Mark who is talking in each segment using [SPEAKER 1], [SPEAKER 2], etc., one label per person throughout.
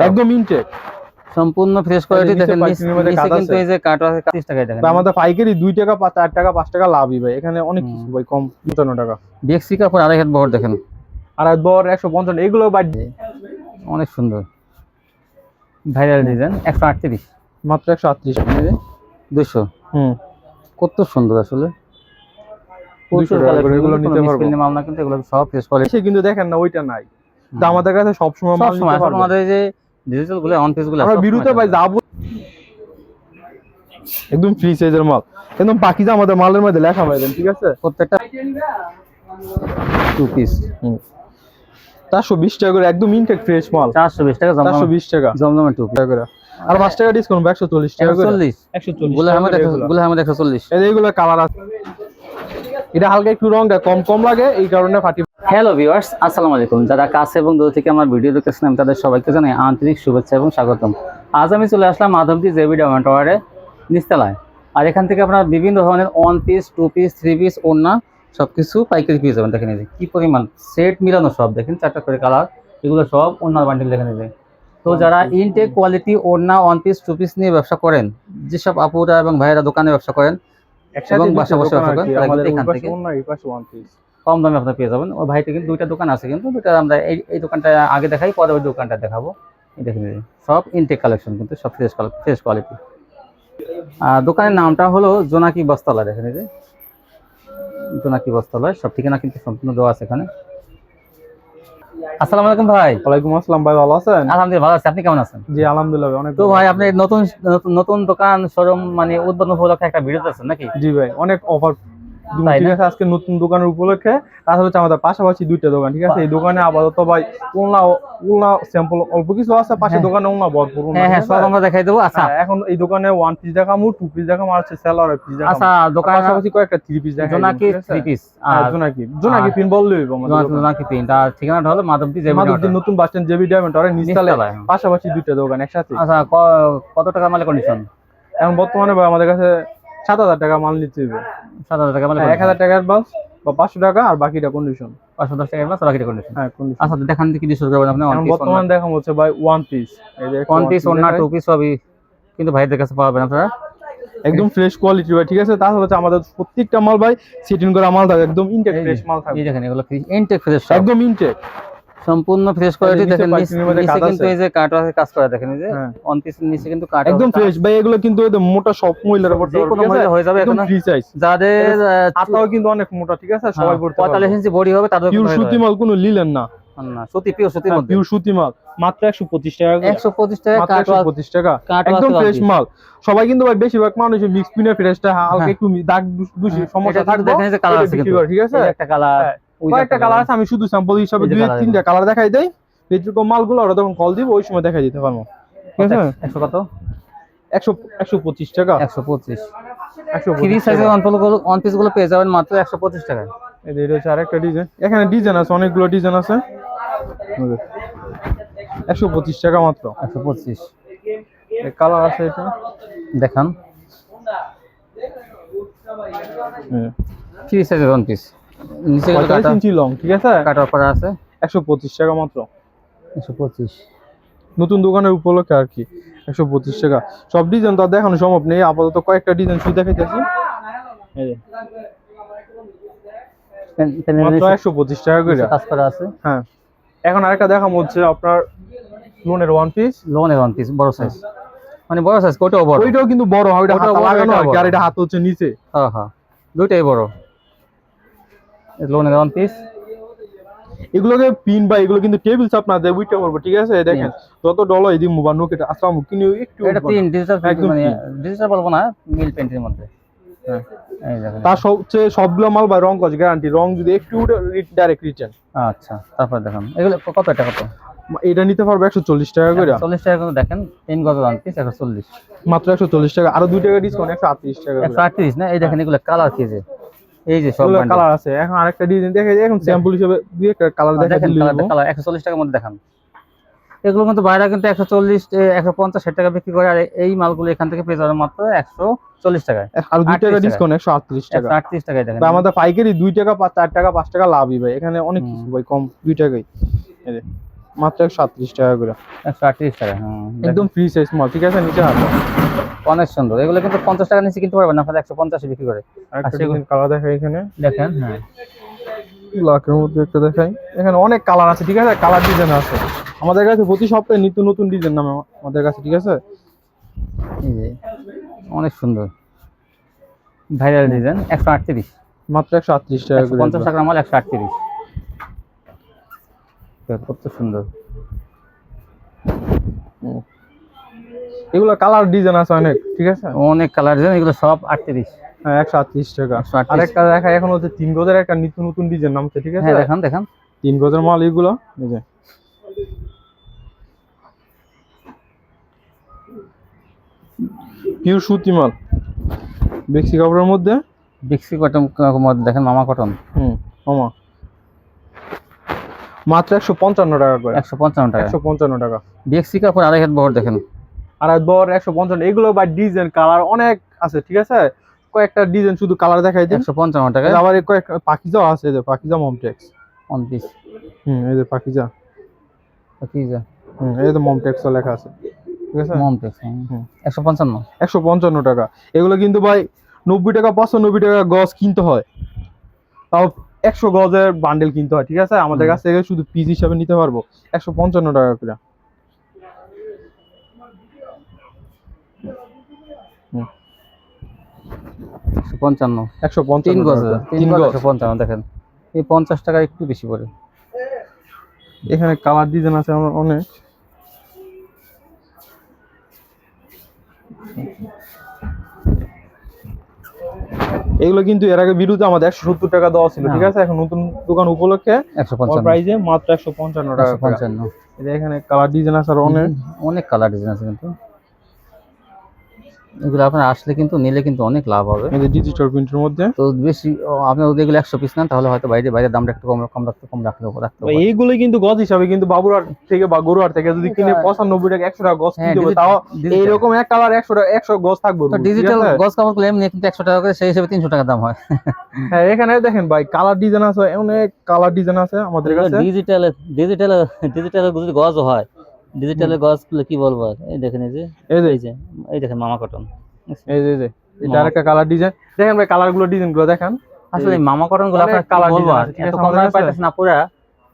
[SPEAKER 1] একদম ইনটেক
[SPEAKER 2] সম্পূর্ণ fresh quality দেখেন নিচ- কিন্তু এই যে কাট আছে 30 টাকায় দেখেন।
[SPEAKER 1] আমাদের পাইকারি দুই টাকা পাঁচ চার টাকা পাঁচ টাকা লাভই ভাই। এখানে অনেক কিছু। ভাই কম পঞ্চান্ন টাকা।
[SPEAKER 2] বিএক্সি কাপড় আড়াই হাত বহর দেখেন।
[SPEAKER 1] বর একশো পঞ্চান্ন এগুলো বাদ
[SPEAKER 2] অনেক সুন্দর। ভাইরাল ডিজাইন একশো আটত্রিশ।
[SPEAKER 1] মাত্র একশো আটত্রিশ।
[SPEAKER 2] দুশো
[SPEAKER 1] হুম।
[SPEAKER 2] কত সুন্দর আসলে।
[SPEAKER 1] 200 টাকা করে এগুলো নিতে পারব।
[SPEAKER 2] মাল না কিন্তু এগুলো সব ফ্রেশ কোয়ালিটি
[SPEAKER 1] কিন্তু দেখেন না ওইটা নাই। তা আমাদের কাছে সবসময়।
[SPEAKER 2] আমাদের যে ডিজিটালগুলো অনগুলো
[SPEAKER 1] আমরা বিরুতে ভাই যাব। একদম ফ্রি সাইজের মাল। একদম পাকিজা আমাদের মালের মধ্যে লেখা পাইবেন ঠিক আছে?
[SPEAKER 2] প্রত্যেকটা টু পিস
[SPEAKER 1] চারশো বিশ টাকা করে একদম ইনটেক ফ্রেশ মাল।
[SPEAKER 2] চারশো বিশ টাকা
[SPEAKER 1] চারশো বিশ টাকা।
[SPEAKER 2] জমজমের টু পিস
[SPEAKER 1] টাকা করে। আর পাঁচ টাকা ডিসকাউন্ট একশো চল্লিশ টাকা করে।
[SPEAKER 2] চল্লিশ। গুলো চল্লিশ
[SPEAKER 1] এইগুলো কালার আছে। এটা হালকা একটু রংটা কম কম লাগে এই কারণে ফাটি
[SPEAKER 2] হ্যালো ভিউয়ার্স আসসালামু আলাইকুম। যারা কাছে এবং দূর থেকে আমার ভিডিও দেখতেছেন আমি তাদের সবাইকে জানাই আন্তরিক শুভেচ্ছা এবং স্বাগতম। আজ আমি চলে আসলাম মাধবদী জেবি ডায়মন্ড টাওয়ারে নিচতলায়। আর এখান থেকে আপনার বিভিন্ন ধরনের one piece two piece three piece ওড়না সব কিছু পাইকারি পেয়ে যাবেন। দেখেন এই যে কী পরিমাণ সেট মিলানো সব দেখেন চারটা করে কালার এগুলো সব ওড়নার বান্ডিল দেখেন এই তো যারা ইনটেক কোয়ালিটি ওড়না ওয়ান পিস টু পিস নিয়ে ব্যবসা করেন যেসব আপুরা এবং ভাইয়েরা দোকানে ব্যবসা করেন এবং বাসা বসে
[SPEAKER 1] দোকান আর
[SPEAKER 2] থাকবেন,
[SPEAKER 1] কি,
[SPEAKER 2] তারা
[SPEAKER 1] আমাদের
[SPEAKER 2] কিন্তু এখান থেকে- কম দামে আপনার পেয়ে যাবেন। ওই ভাইটা কিন্তু দুইটা দোকান আছে কিন্তু দুইটা আমরা এই এই দোকানটা আগে দেখাই পরে ওই দোকানটা দেখাবো। এই দেখেন সব ইনটেক কালেকশন কিন্তু সব ফ্রেশ ফ্রেশ কোয়ালিটি আর দোকানের নামটা হলো জোনাকি বস্তালা দেখেন এই যে। জোনাকি বস্তালয় সব ঠিকানা কিন্তু সম্পূর্ণ দেওয়া আছে এখানে। আসসালামু আলাইকুম ভাই।
[SPEAKER 1] ওয়ালাইকুম আসসালাম ভাই ভালো আছেন?
[SPEAKER 2] আলহামদুলিল্লাহ ভালো আছি আপনি কেমন আছেন?
[SPEAKER 1] জি আলহামদুলিল্লাহ অনেক
[SPEAKER 2] তো ভাই আপনি নতুন নতুন- দোকান শোরুম মানে উদ্বোধন উপলক্ষে একটা ভিডিও আছেন নাকি?
[SPEAKER 1] জি ভাই অনেক অফার ঠিক আছে আজকে নতুন দোকানের উপলক্ষে তাছাড়া হচ্ছে আমাদের পাশাপাশি দুইটা দোকান ঠিক আছে? এই দোকানে আপাতত ভাই উলনা উলনা স্যাম্পল অল্প কিছু আছে পাশে
[SPEAKER 2] হ্যাঁ।
[SPEAKER 1] দোকানে উলনা ভরপুর
[SPEAKER 2] হ্যাঁ হ্যাঁ সব আমরা দেখাই দেবো। আচ্ছা।
[SPEAKER 1] হ্যাঁ, এখন এই দোকানে ওয়ান পিস দেখামু টু পিস দেখামু আর হচ্ছে সেলার পিস দেখামু।
[SPEAKER 2] আচ্ছা দোকান
[SPEAKER 1] পাশাপাশি কয়েকটা থ্রি পিস দেখাই
[SPEAKER 2] জোনাকি থ্রি পিস আর
[SPEAKER 1] জোনাকি জোনাকি পিন বললেই হইবো আমাদের
[SPEAKER 2] জোনাকি। জোনাকি প্রিন্ট ঠিকানাটা হলো মাধবদী জেবি
[SPEAKER 1] মাধবদীর নতুন বাস স্ট্যান্ড জেবি ডায়মন্ড আর নিচতলায়
[SPEAKER 2] হ্যাঁ।
[SPEAKER 1] পাশাপাশি দুইটা দোকান একসাথে।
[SPEAKER 2] আচ্ছা কত টাকা মালে কন্ডিশন
[SPEAKER 1] এখন বর্তমানে ভাই আমাদের কাছে সাত হাজার টাকা মাল নিতে হবে।
[SPEAKER 2] সাত হাজার টাকা মালে
[SPEAKER 1] এক হাজার টাকা অ্যাডভান্স বা পাঁচশো টাকা আর বাকিটা কন্ডিশন
[SPEAKER 2] পাঁচশো দশ টাকা মাস বাকি কন্ডিশন
[SPEAKER 1] হ্যাঁ।
[SPEAKER 2] আচ্ছা দেখান থেকে দিয়ে করবেন আপনি
[SPEAKER 1] বর্তমান দেখা হচ্ছে ভাই ওয়ান পিস
[SPEAKER 2] ওয়ান পিস ওনা টু পিস সবই কিন্তু ভাইদের কাছে পাবেন আপনারা।
[SPEAKER 1] একদম ফ্রেশ কোয়ালিটি ভাই ঠিক আছে? তাহলে হচ্ছে আমাদের প্রত্যেকটা মাল ভাই সেটিং করা মাল থাকে একদম ইনটেক ফ্রেশ মাল
[SPEAKER 2] এই দেখেন এগুলো ইনটেক ফ্রেশ
[SPEAKER 1] একদম ইনটেক
[SPEAKER 2] সম্পূর্ণ ফ্রেশ কোয়ালিটি দেখেন নিচ- কিন্তু এই যে কাট আছে কাজ করা দেখেন এই যে
[SPEAKER 1] হ্যাঁ।
[SPEAKER 2] ওয়ান পিস নিচে কিন্তু কাট
[SPEAKER 1] একদম ফ্রেশ ভাই এগুলো কিন্তু মোটা সব মহিলার পড়তে
[SPEAKER 2] যে কোনো মহিলা হয়ে যাবে এখন
[SPEAKER 1] ফ্রি সাইজ
[SPEAKER 2] যাদের
[SPEAKER 1] হাতাও কিন্তু অনেক মোটা ঠিক আছে? সবাই পড়তে পারবে।
[SPEAKER 2] পঁয়তাল্লিশ ইঞ্চি বডি হবে তাদের
[SPEAKER 1] পিওর সুতি মাল কোনো লিলেন না।
[SPEAKER 2] না সত্যি পিওর সত্যি মধ্যে।
[SPEAKER 1] পিওর সুতি মাল। মাত্র একশো পঁচিশ টাকা করে।
[SPEAKER 2] একশো পঁচিশ টাকা
[SPEAKER 1] মাত্র
[SPEAKER 2] কাট
[SPEAKER 1] একশো পঁচিশ টাকা।
[SPEAKER 2] কাট
[SPEAKER 1] একদম ফ্রেশ মাল। সবাই কিন্তু ভাই বেশিরভাগ মানুষ মিক্স পিনে ফ্রেশটা হালকা
[SPEAKER 2] হ্যাঁ।
[SPEAKER 1] একটু দাগ দূষি-
[SPEAKER 2] হ্যাঁ,
[SPEAKER 1] সমস্যা থাকবে
[SPEAKER 2] দেখেন যে colour আছে কিন্তু।
[SPEAKER 1] ঠিক আছে?
[SPEAKER 2] একটা কালার
[SPEAKER 1] হ্যাঁ। কয়েকটা কালার আছে আমি শুধু স্যাম্পল হিসাবে দুই তিনটা কালার দেখাই দেই। যেরকম মালগুলো ওরা তখন কল দিব ওই সময় দেখাই দিতে পারব। ঠিক আছে?
[SPEAKER 2] একশো কত?
[SPEAKER 1] একশো একশো পঁচিশ টাকা।
[SPEAKER 2] একশো পঁচিশ।
[SPEAKER 1] একশো
[SPEAKER 2] থ্রি সাইজের ওয়ান পিসগুলো পেয়ে যাবেন মাত্র একশো পঁচিশ টাকায়।
[SPEAKER 1] এটা হচ্ছে আরেকটা ডিজাইন এখানে ডিজাইন আছে অনেকগুলো ডিজাইন আছে। একশো পঁচিশ টাকা মাত্র।
[SPEAKER 2] একশো পঁচিশ।
[SPEAKER 1] কালার আছে এটা।
[SPEAKER 2] দেখান। থ্রি সাইজের ওয়ান পিস নিচে
[SPEAKER 1] পঁয়তাল্লিশ ইঞ্চি লং ঠিক আছে?
[SPEAKER 2] কাটার করা আছে।
[SPEAKER 1] একশো পঁচিশ টাকা মাত্র।
[SPEAKER 2] একশো পঁচিশ।
[SPEAKER 1] নতুন দোকানের উপলক্ষে আর কি একশো পঁচিশ টাকা। সব ডিজাইন তো দেখানো সম্ভব নেই আপাতত কয়েকটা ডিজাইন শুধু দেখাইতেছি। এই যে, মাত্র একশো পঁচিশ টাকা করে।
[SPEAKER 2] কাজ করা আছে।
[SPEAKER 1] হ্যাঁ। এখন আরেকটা দেখাম হচ্ছে আপনার লোনের ওয়ান পিস
[SPEAKER 2] লোনের ওয়ান পিস বড় সাইজ মানে বড় সাইজ কোটাও বড়।
[SPEAKER 1] ওইটাও কিন্তু হয় ওইটা লাগানো আর
[SPEAKER 2] বড়।
[SPEAKER 1] এটা হাত হচ্ছে নিচে।
[SPEAKER 2] হ্যাঁ হ্যাঁ। দুইটাই বড়। লোনের ওয়ান পিস
[SPEAKER 1] এগুলোকে পিন বা এগুলো কিন্তু টেবিল চাপ না দেয় উইটা করব ঠিক আছে? দেখেন যত ডলার এদিক মুবা নোকেটা আসলাম কিন্তু একটু
[SPEAKER 2] এটা তিন ডিজিটাল মানে ডিজিটাল বলব না মিল পেন্টের মধ্যে।
[SPEAKER 1] হ্যাঁ। তার সবচেয়ে সবগুলো মাল বা রং কস গ্যারান্টি রং যদি একটু ডাইরেক্ট রিটার্ন
[SPEAKER 2] আচ্ছা তারপর দেখেন এগুলো কত এটা কত?
[SPEAKER 1] এটা নিতে পারবে একশো চল্লিশ টাকা করে।
[SPEAKER 2] চল্লিশ টাকা করে দেখেন তিন গজ ওয়ান পিস একশো চল্লিশ।
[SPEAKER 1] মাত্র একশো চল্লিশ টাকা আরও দুই টাকা ডিসকাউন্ট একশো আটত্রিশ টাকা
[SPEAKER 2] একশো আটত্রিশ না? এই দেখেন এগুলো কালার কি যে? এই যে সব
[SPEAKER 1] কালার আছে। এখন আরেকটা ডিজাইন দেখে এখন স্যাম্পল হিসেবে দুই একটা কালার
[SPEAKER 2] কালার একশো চল্লিশ টাকার মধ্যে দেখান। এগুলো কিন্তু বাইরে কিন্তু একশো চল্লিশ একশো পঞ্চাশ ষাট টাকা বিক্রি করে। আর এই মালগুলো এখান থেকে পেয়ে যাবে মাত্র একশো চল্লিশ টাকায়।
[SPEAKER 1] আর দুই টাকা। ডিসকাউন্ট একশো আটত্রিশ টাকা।
[SPEAKER 2] আটত্রিশ টাকায় দেখেন।
[SPEAKER 1] আমাদের পাইকারি দুই টাকা চার টাকা পাঁচ টাকা লাভই ভাই। এখানে অনেক কিছু ভাই কম দুই টাকাই। মাত্র একশো আটত্রিশ টাকা করে।
[SPEAKER 2] একশো আটত্রিশ টাকা হ্যাঁ
[SPEAKER 1] একদম ফ্রি সাইজ মাল ঠিক আছে নিচে হাতে।
[SPEAKER 2] অনেক সুন্দর। এগুলো কিন্তু পঞ্চাশ টাকা নিচে কিনতে পারবেন না আপনারা একশো পঞ্চাশে বিক্রি করে।
[SPEAKER 1] কালার দেখাই এখানে।
[SPEAKER 2] দেখেন হ্যাঁ।
[SPEAKER 1] লাখের মধ্যে একটা দেখাই। এখানে অনেক কালার আছে ঠিক আছে কালার ডিজাইন আছে। আমাদের কাছে প্রতি সপ্তাহে নিত্য নতুন ডিজাইন নামে আমাদের কাছে ঠিক আছে?
[SPEAKER 2] এই যে অনেক সুন্দর। ভাইরাল ডিজাইন একশো আটত্রিশ।
[SPEAKER 1] মাত্র একশো আটত্রিশ টাকা করে।
[SPEAKER 2] পঞ্চাশ টাকার মাল একশো আটত্রিশ। কত সুন্দর।
[SPEAKER 1] এগুলো কালার ডিজাইন আছে অনেক ঠিক আছে?
[SPEAKER 2] অনেক কালার ডিজাইন এগুলো সব আটত্রিশ।
[SPEAKER 1] হ্যাঁ একশো আটত্রিশ টাকা।
[SPEAKER 2] 138
[SPEAKER 1] আরেকটা দেখাই এখন হচ্ছে তিন গজের একটা নিত্য নতুন ডিজাইন নামছে ঠিক আছে?
[SPEAKER 2] হ্যাঁ দেখান দেখান।
[SPEAKER 1] তিন গজের মাল এগুলো এই যে। পিওর সুতি মাল বেক্সি কাপড়ের মধ্যে?
[SPEAKER 2] বিক্সি কটন মধ্যে দেখেন মামা কটন
[SPEAKER 1] হুম মামা। মাত্র একশো পঞ্চান্ন টাকা করে।
[SPEAKER 2] একশো পঞ্চান্ন টাকা।
[SPEAKER 1] একশো পঞ্চান্ন টাকা।
[SPEAKER 2] বিক্সি কাপড় আড়াই হাত বহর দেখেন।
[SPEAKER 1] আর বর একশো পঞ্চান্ন। এগুলো বা ডিজাইন কালার অনেক আছে ঠিক আছে? কয়েকটা ডিজাইন শুধু কালার দেখাই দিন।
[SPEAKER 2] একশো পঞ্চান্ন টাকা।
[SPEAKER 1] আবার কয়েক পাখিজাও আছে এই যে পাখিজা মমটেক্স।
[SPEAKER 2] অন পিস
[SPEAKER 1] হুম এই যে পাখিজা
[SPEAKER 2] যা
[SPEAKER 1] হুম এই যে মমটেক্স লেখা আছে ঠিক আছে?
[SPEAKER 2] মমটেক্স পিস
[SPEAKER 1] হুম।
[SPEAKER 2] একশো পঞ্চান্ন।
[SPEAKER 1] একশো পঞ্চান্ন টাকা। এগুলো কিন্তু ভাই নব্বই টাকা পঁচানব্বই টাকা গজ কিনতে হয়। তাও একশো গজের বান্ডেল কিনতে হয় ঠিক আছে? আমাদের কাছ থেকে শুধু পিস হিসাবে নিতে পারব। একশো পঞ্চান্ন টাকা করে।
[SPEAKER 2] পঞ্চান্ন।
[SPEAKER 1] একশো পঞ্চান্ন
[SPEAKER 2] গজ তিন গজ পঞ্চান্ন দেখেন। এই পঞ্চাশ টাকা একটু বেশি পড়ে।
[SPEAKER 1] এখানে কালার ডিজাইন আছে আমার অনেক। এগুলো কিন্তু এর আগে বিরুদ্ধে আমাদের একশো সত্তর টাকা দেওয়া ছিল ঠিক আছে? এখন নতুন দোকান উপলক্ষে
[SPEAKER 2] একশো পঞ্চান্ন।
[SPEAKER 1] প্রাইজে মাত্র একশো পঞ্চান্ন টাকা
[SPEAKER 2] পঞ্চান্ন।
[SPEAKER 1] এখানে কালার ডিজাইন আছে আর অনেক।
[SPEAKER 2] অনেক কালার ডিজাইন আছে কিন্তু। এগুলো আপনার আসলে কিন্তু নিলে কিন্তু অনেক লাভ হবে।
[SPEAKER 1] ডিজিটাল প্রিন্টের মধ্যে?
[SPEAKER 2] তো বেশি ও, আপনি যদি এগুলো একশো পিস নেন তাহলে হয়তো বাইরে বাইরে দামটা একটু কম কম রাখতে কম রাখতে রাখতে পারে
[SPEAKER 1] এইগুলো কিন্তু গজ হিসাবে কিন্তু বাবুরহাট থেকে বা গরুহাট থেকে যদি কিনে
[SPEAKER 2] হ্যাঁ।
[SPEAKER 1] পঁচানব্বই টাকা একশো টাকা গজ
[SPEAKER 2] হ্যাঁ,
[SPEAKER 1] কিনতে হবে তাও এইরকম এক কালার একশো টাকা একশো গজ থাকবে
[SPEAKER 2] ডিজিটাল গজ কাপড় এমনি কিন্তু একশো টাকা করে সেই হিসেবে তিনশো টাকা দাম হয়।
[SPEAKER 1] হ্যাঁ এখানে দেখেন ভাই কালার ডিজাইন আছে অনেক কালার ডিজাইন আছে আমাদের কাছে।
[SPEAKER 2] ডিজিটাল ডিজিটাল ডিজিটাল যদি গজ হয় ডিজিটালের গজগুলো কি বলব? আর? এই দেখেন এই যে
[SPEAKER 1] এই যে।
[SPEAKER 2] এই যে এই দেখেন মামা কটন
[SPEAKER 1] এই যে এই যে এটা আরেকটা কালার ডিজাইন দেখেন ভাই কালারগুলো ডিজাইনগুলো দেখেন।
[SPEAKER 2] আসলে মামা
[SPEAKER 1] কটনগুলো
[SPEAKER 2] আপনার
[SPEAKER 1] colour
[SPEAKER 2] কি বলব? আর এত কম দামে? পাইতেছেন না পুরা।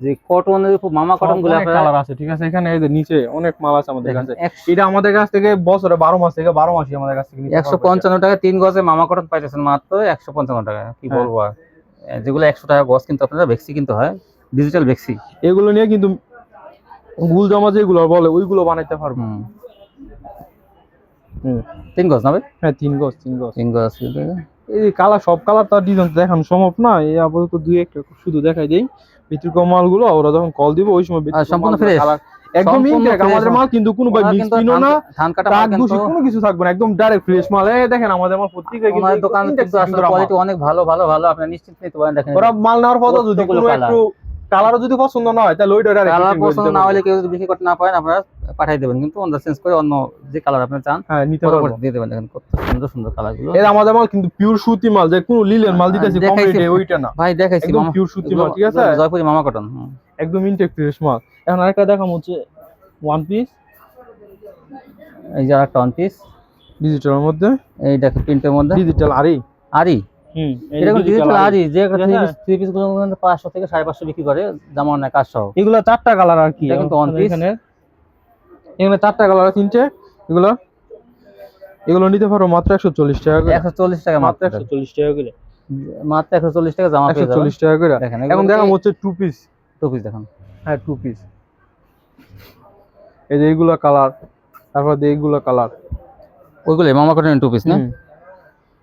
[SPEAKER 2] যে কটনের উপর মামা কটনগুলো আপনারা
[SPEAKER 1] কালার আছে ঠিক আছে এখানে এই যে নিচে অনেক মাল আছে আমাদের কাছে। এটা আমাদের কাছ থেকে বছরে বারো মাস থেকে বারো মাসই আমাদের কাছ থেকে পারবে।
[SPEAKER 2] পঞ্চান্ন টাকা তিন গজে মামা কটন পাইতেছেন মাত্র একশো পঞ্চান্ন টাকা। কি
[SPEAKER 1] হ্যাঁ।
[SPEAKER 2] বলব? আর যেগুলো একশো টাকা গজ কিন্তু আপনারা ভেক্সি কিনতে হয় ডিজিটাল ভেক্সি
[SPEAKER 1] এগুলো নিয়ে কিন্তু গুল জামা যেগুলো বলে ওইগুলো বানাইতে পারব।
[SPEAKER 2] তিন গজ না ভাই?
[SPEAKER 1] হ্যাঁ তিন গজ তিন গজ।
[SPEAKER 2] তিন গজ
[SPEAKER 1] এই কালার সব কালার তার ডিজাইন দেখানো সম্ভব না। এই আপাতত দুই একটা শুধু দেখাই দেই। ভিতরকার মালগুলো ওরা যখন কল দিব ওই সময়
[SPEAKER 2] সম্পূর্ণ
[SPEAKER 1] colour- একদম ইনটেক আমাদের
[SPEAKER 2] মাল।
[SPEAKER 1] কিন্তু কোনো ভাই মিক্স কিনো না।
[SPEAKER 2] ধান- কাটা মাল কিন্তু
[SPEAKER 1] কোনো কিছু থাকবে না। একদম ডাইরেক্ট ফ্রেশ মাল। এই দেখেন আমাদের মাল প্রত্যেকটা কিন্তু
[SPEAKER 2] ওনার দোকান কিন্তু আসলে কোয়ালিটি অনেক ভালো ভালো ভালো। আপনি নিশ্চিত নিতে পারেন দেখেন।
[SPEAKER 1] ওরা মাল নেওয়ার পর যদি কোনো একটু কালারও যদি পছন্দ না হয় তাহলে ওইটা
[SPEAKER 2] কালার পছন্দ না হলে কেউ যদি বিক্রি করতে না পারেন আপনারা পাঠিয়ে দেবেন কিন্তু অন্য চেঞ্জ করে অন্য যে কালার আপনি চান
[SPEAKER 1] হ্যাঁ নিতে পারব।
[SPEAKER 2] পরবর্তী দিয়ে দেবেন। দেখেন কত সুন্দর সুন্দর কালারগুলো
[SPEAKER 1] এর আমাদের মাল কিন্তু পিওর সুতি মাল যে কোনো লিলেন মাল দিতেছি কম রেটে ওইটা না।
[SPEAKER 2] ভাই দেখাইছি
[SPEAKER 1] একদম পিওর সুতি মাল ঠিক আছে?
[SPEAKER 2] জয়পুরি মামা কটন
[SPEAKER 1] একদম ইনটেক ফ্রেশ মাল। এখন আরেকটা দেখাম হচ্ছে ওয়ান পিস
[SPEAKER 2] এই যে একটা ওয়ান পিস
[SPEAKER 1] ডিজিটালের মধ্যে।
[SPEAKER 2] এই দেখেন প্রিন্টের মধ্যে।
[SPEAKER 1] ডিজিটাল আরই।
[SPEAKER 2] আরি কিন্তু ডিজিটাল আরি যে? থ্রি পিসগুলো পাঁচশো থেকে সাড়ে পাঁচশো বিক্রি করে জামা অনেক কাজ
[SPEAKER 1] এগুলো চারটা কালার আর কি?
[SPEAKER 2] কিন্তু
[SPEAKER 1] আমাদের
[SPEAKER 2] piece।
[SPEAKER 1] এখানে এখানে চারটা কালার তিনটে। এগুলো? এগুলো নিতে পারো মাত্র একশো চল্লিশ টাকা করে।
[SPEAKER 2] একশো চল্লিশ টাকা
[SPEAKER 1] মাত্র একশো চল্লিশ টাকা করে।
[SPEAKER 2] মাত্র একশো চল্লিশ টাকা জামা
[SPEAKER 1] একশো চল্লিশ টাকা করে।
[SPEAKER 2] দেখেন
[SPEAKER 1] এখন দেখাম হচ্ছে টু পিস
[SPEAKER 2] টু পিস দেখেন।
[SPEAKER 1] হ্যাঁ টু পিস এই যে এইগুলো কালার তারপর এইগুলো কালার
[SPEAKER 2] ওইগুলো মামা কটনের টু পিস না?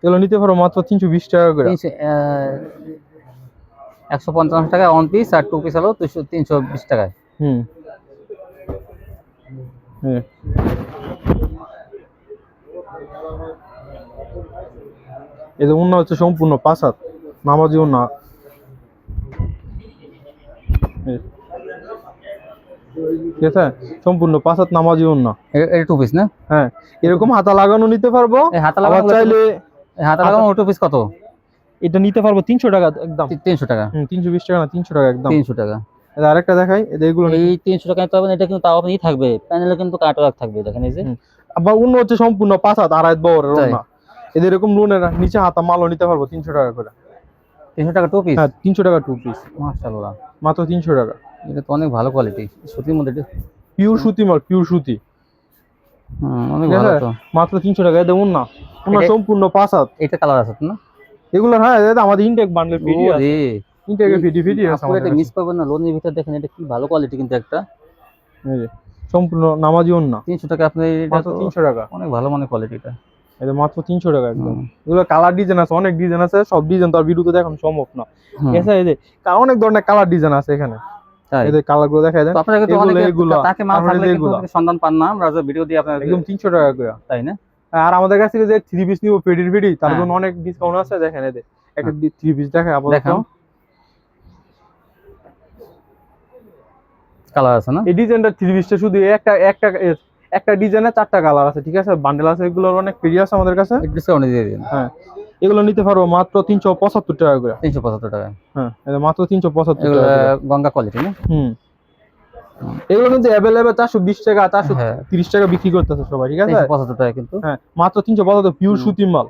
[SPEAKER 1] এগুলো নিতে পারো মাত্র তিনশো বিশ টাকা করে।
[SPEAKER 2] একশো পঞ্চাশ টাকা ওয়ান পিস আর টু পিস হলো দুশো তিনশো বিশ টাকায়।
[SPEAKER 1] হুম। হুম এই উন্না হচ্ছে সম্পূর্ণ পাঁচ হাত নামাজি উন্না ঠিক আছে? সম্পূর্ণ পাঁচ হাত নামাজি উন্না
[SPEAKER 2] এটা টু পিস না?
[SPEAKER 1] হ্যাঁ। এরকম হাতা লাগানো নিতে পারব।
[SPEAKER 2] হাতা লাগানো
[SPEAKER 1] চাইলে
[SPEAKER 2] হাতা লাগানো পিস কত?
[SPEAKER 1] এটা নিতে পারব তিনশো টাকা একদম।
[SPEAKER 2] তিনশো টাকা।
[SPEAKER 1] তিনশো বিশ টাকা না তিনশো টাকা একদম।
[SPEAKER 2] তিনশো টাকা।
[SPEAKER 1] এটা আরেকটা দেখাই এগুলো
[SPEAKER 2] এই তিনশো পাবেন এটা কিন্তু তাও আপনি থাকবে। প্যানেলে কিন্তু কাটওয়ার্ক থাকবে দেখেন এই যে।
[SPEAKER 1] আবার অন্য হচ্ছে সম্পূর্ণ পাঁচ হাত আড়াই বড়? না এদের এরকম লোনের নিচে হাতা মালও নিতে পারব তিনশো টাকা করে।
[SPEAKER 2] তিনশো টাকা টু পিস
[SPEAKER 1] হ্যাঁ তিনশো টাকা টু পিস
[SPEAKER 2] মাশাআল্লাহ।
[SPEAKER 1] মাত্র তিনশো টাকা।
[SPEAKER 2] এটা তো অনেক ভালো কোয়ালিটি সুতির মধ্যে এটা-
[SPEAKER 1] পিওর সুতি মাল পিওর সুতি
[SPEAKER 2] হুম, অনেক
[SPEAKER 1] ঠিক
[SPEAKER 2] ভালো
[SPEAKER 1] আছে?
[SPEAKER 2] তো
[SPEAKER 1] মাত্র তিনশো টাকা এটা উন্না উন্না
[SPEAKER 2] এটা-
[SPEAKER 1] সম্পূর্ণ পাঁচ হাত।
[SPEAKER 2] এটা কালার আছে না?
[SPEAKER 1] এগুলো হ্যাঁ এটা আমাদের ইনটেক বান্ডেল আছে। ইনটেকে আছে আমাদের
[SPEAKER 2] মিস করবেন না লোনের ভিতরে দেখেন এটা কি ভালো কোয়ালিটি কিন্তু একটা।
[SPEAKER 1] এই যে, সম্পূর্ণ নামাজি উন্না
[SPEAKER 2] তিনশো টাকা আপনি এটা
[SPEAKER 1] মাত্র
[SPEAKER 2] তো
[SPEAKER 1] তিনশো টাকা।
[SPEAKER 2] অনেক ভালো মানে কোয়ালিটিটা
[SPEAKER 1] এটা। মাত্র তিনশো টাকা একদম। এগুলো কালার ডিজাইন আছে অনেক ডিজাইন আছে সব ডিজাইন তো আর ভিডিওতে দেখানো সম্ভব না। ঠিক আছে? এই যে অনেক ধরনের কালার ডিজাইন আছে এখানে। এদের কালারগুলো দেখা যায়
[SPEAKER 2] আপনারা কিন্তু অনেকে তাকে মাল থাকলে কিন্তু সন্ধান পান না। আমরা ভিডিও দিয়ে আপনার
[SPEAKER 1] একদম তিনশো টাকা করে।
[SPEAKER 2] তাই না?
[SPEAKER 1] আর আমাদের কাছ যে থ্রি পিস নিবো পেডির পেডি তার
[SPEAKER 2] হ্যাঁ।
[SPEAKER 1] জন্য অনেক ডিসকাউন্ট আছে দেখেন এদের। একটা থ্রি পিস দেখে আপাতত।
[SPEAKER 2] কালার আছে না?
[SPEAKER 1] এই ডিজাইনটা থ্রি পিসটা শুধু একটা একটা একটা ডিজাইনে চারটা কালার আছে ঠিক আছে? বান্ডেল আছে এগুলোর অনেক পেডি আছে আমাদের কাছে।
[SPEAKER 2] ডিসকাউন্ট দিয়ে দিন।
[SPEAKER 1] হ্যাঁ। এগুলো নিতে পারব মাত্র তিনশো পঁচাত্তর টাকা করে।
[SPEAKER 2] তিনশো পঁচাত্তর টাকা।
[SPEAKER 1] হ্যাঁ মাত্র তিনশো পঁচাত্তর টাকা
[SPEAKER 2] গঙ্গা কোয়ালিটি না?
[SPEAKER 1] হুম। এগুলো কিন্তু অ্যাভেলেবেল চারশো বিশ টাকা চারশো
[SPEAKER 2] হ্যাঁ।
[SPEAKER 1] তিরিশ টাকা বিক্রি করতেছে সবাই ঠিক আছে?
[SPEAKER 2] পঁচাত্তর টাকা কিন্তু।
[SPEAKER 1] হ্যাঁ মাত্র তিনশো পঁচাত্তর পিওর সুতির মাল।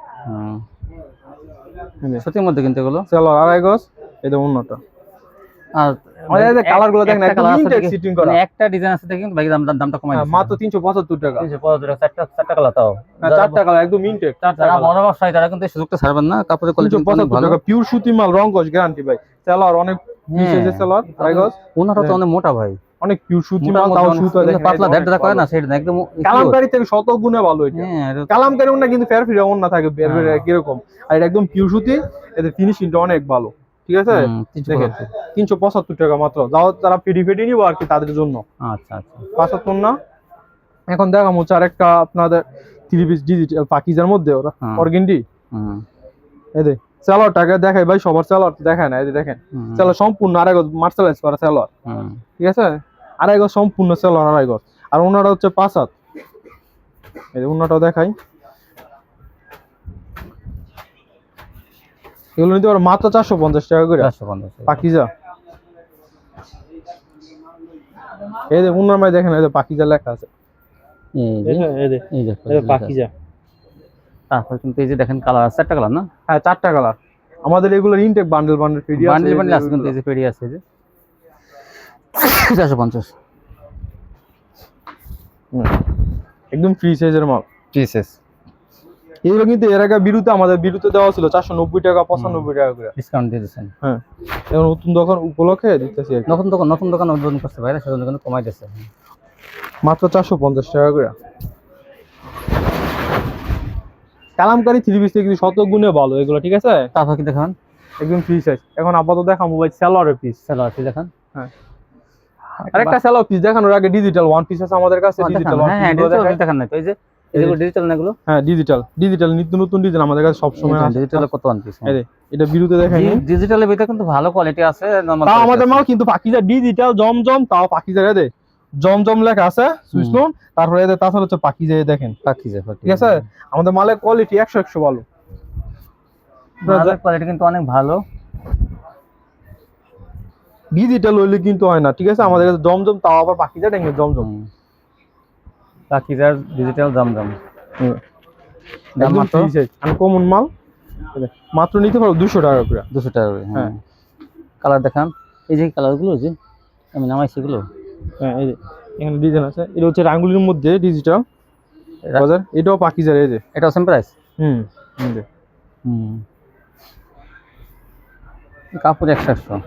[SPEAKER 2] সুতির মধ্যে কিন্তু এগুলো।
[SPEAKER 1] চলো আড়াই গজ এটা উন্নত
[SPEAKER 2] একটা। মানে একটা ডিজাইন আছে দেখে কিন্তু বাকি দাম দাম- দামটা কমাই
[SPEAKER 1] হ্যাঁ, মাত্র টাকা।
[SPEAKER 2] চারটা চারটা কালার তাও।
[SPEAKER 1] হ্যাঁ, চারটা কালার একদম ইনটেক চারটা
[SPEAKER 2] বড় ব্যবসায়ী তারা কিন্তু সুযোগটা ছাড়বেন না কাপড়ের কোয়ালিটি
[SPEAKER 1] তিনশো পঁচাত্তর টাকা পিওর সুতি মাল রং গজ গ্যারান্টি ভাই। অনেক
[SPEAKER 2] হ্যাঁ। তো অনেক মোটা ভাই।
[SPEAKER 1] অনেক পিওর সুতি
[SPEAKER 2] মোটার
[SPEAKER 1] মাল তাও সুতো দেখেন
[SPEAKER 2] পাতলা
[SPEAKER 1] এটা
[SPEAKER 2] করে না সেটা একদম
[SPEAKER 1] কালামকারি থেকে শত গুণে ভালো এটা। ওনা কিন্তু ফের ফিরে ওনা থাকে বের আর এটা একদম পিওর সুতি এতে ফিনিশিংটা অনেক ভালো। ঠিক আছে? তিনশো পঁচাত্তর। টাকা মাত্র। যাও তারা ফিডি ফিডি নিবো আর কি তাদের জন্য।
[SPEAKER 2] আচ্ছা আচ্ছা।
[SPEAKER 1] পাঁচাত্তর না? এখন দেখা হচ্ছে আরেকটা আপনাদের থ্রি পিস ডিজিটাল পাকিজার মধ্যে ওরা
[SPEAKER 2] হুম।
[SPEAKER 1] অর্গেন্ডি এদের স্যালোয়ারটাকে দেখাই ভাই সবার স্যালোয়ার দেখায় না এদের দেখেন। স্যালোয়ার সম্পূর্ণ আড়াই গজ মার্শালাইজ করা স্যালোয়ার ঠিক আছে? আড়াই গজ সম্পূর্ণ স্যালোয়ার আড়াই গজ। আর ওনারা হচ্ছে পাঁচ হাত এই ওনাটাও দেখাই। এগুলো নিতে পারো মাত্র চারশো পঞ্চাশ টাকা করে।
[SPEAKER 2] চারশো পঞ্চাশ।
[SPEAKER 1] পাকিজা। এই যে উনার মাই দেখেন এই যে পাকিজা লেখা আছে।
[SPEAKER 2] যে,
[SPEAKER 1] এই যে
[SPEAKER 2] এই যে
[SPEAKER 1] এই যে পাকিজা।
[SPEAKER 2] তারপর কিন্তু এই যে দেখেন কালার আছে চারটা কালার না?
[SPEAKER 1] হ্যাঁ চারটা কালার। আমাদের এগুলোর ইনটেক বান্ডেল বান্ডেল পিডি আছে
[SPEAKER 2] বান্ডিল বান্ডিল আছে কিন্তু এই যে পেড়ি আছে যে। চারশো পঞ্চাশ।
[SPEAKER 1] হুম। একদম ফ্রি সাইজের মাল।
[SPEAKER 2] পিসেস
[SPEAKER 1] এগুলো কিন্তু এর আগে বিরুতে আমাদের বিরুতে দেওয়া ছিল চারশো নব্বই টাকা পঁচানব্বই টাকা করে।
[SPEAKER 2] ডিসকাউন্ট দিয়ে দিচ্ছেন
[SPEAKER 1] হ্যাঁ। এখন নতুন দোকান উপলক্ষে দিতেছি
[SPEAKER 2] নতুন দোকান নতুন দোকান উদ্বোধন করতে পারে সেজন্য কিন্তু কমাই দিচ্ছে
[SPEAKER 1] মাত্র চারশো পঞ্চাশ টাকা করে। কালামকারি থ্রি পিস কিন্তু শত গুণে ভালো এগুলো ঠিক আছে?
[SPEAKER 2] তারপর কি দেখান?
[SPEAKER 1] একদম ফ্রি সাইজ এখন আপাতত দেখা মোবাইল স্যালোয়ারের পিস
[SPEAKER 2] স্যালোয়ার কি দেখান।
[SPEAKER 1] হ্যাঁ। আরেকটা স্যালোয়ার পিস দেখানোর আগে ডিজিটাল ওয়ান পিস আছে আমাদের কাছে
[SPEAKER 2] হ্যাঁ,
[SPEAKER 1] ডিজিটাল
[SPEAKER 2] হ্যাঁ হ্যাঁ ডিজিটাল দেখান না তো এই যে এগুলো ডিজিটাল না এগুলো?
[SPEAKER 1] হ্যাঁ ডিজিটাল ডিজিটাল নিত্য নতুন ডিজাইন আমাদের কাছে সবসময় আছে।
[SPEAKER 2] ডিজিটাল কত ওয়ান পিস
[SPEAKER 1] এটা বিরুতে দেখাই
[SPEAKER 2] ডিজিটালের ভিতরে কিন্তু ভালো কোয়ালিটি আছে নরমাল
[SPEAKER 1] তাও আমাদের মাল কিন্তু পাকিজা ডিজিটাল জমজম তাও পাকিজা দে জমজম লেখা আছে সুইসলোন তারপরে এদের তাছাড়া হচ্ছে পাকিজা দেখেন।
[SPEAKER 2] পাখি
[SPEAKER 1] ঠিক আছে? আমাদের মালের কোয়ালিটি একশো একশো ভালো।
[SPEAKER 2] মালের কোয়ালিটি কিন্তু অনেক ভালো।
[SPEAKER 1] ডিজিটাল হইলে কিন্তু হয় না ঠিক আছে? আমাদের কাছে জমজম তাও আবার পাকিজা ডেঙ্গে জমজম।
[SPEAKER 2] পাখিজার ডিজিটাল জমজম
[SPEAKER 1] হুম।
[SPEAKER 2] দাম
[SPEAKER 1] একদম
[SPEAKER 2] মাত্র?
[SPEAKER 1] free মাল। মাত্র নিতে পারো দুশো টাকা করে।
[SPEAKER 2] দুশো টাকা করে
[SPEAKER 1] হ্যাঁ।
[SPEAKER 2] কালার দেখান। এই যে কালারগুলো যে আমি নামাইছি এগুলো।
[SPEAKER 1] হ্যাঁ এই যে এখানে ডিজাইন আছে। এটা হচ্ছে রাঙ্গুলির মধ্যে ডিজিটাল
[SPEAKER 2] এটা-
[SPEAKER 1] বাজার। এটাও পাকিজার এই যে।
[SPEAKER 2] এটাও সেম প্রাইস
[SPEAKER 1] হুম যে।
[SPEAKER 2] হুম। কাপড় একশো একশো।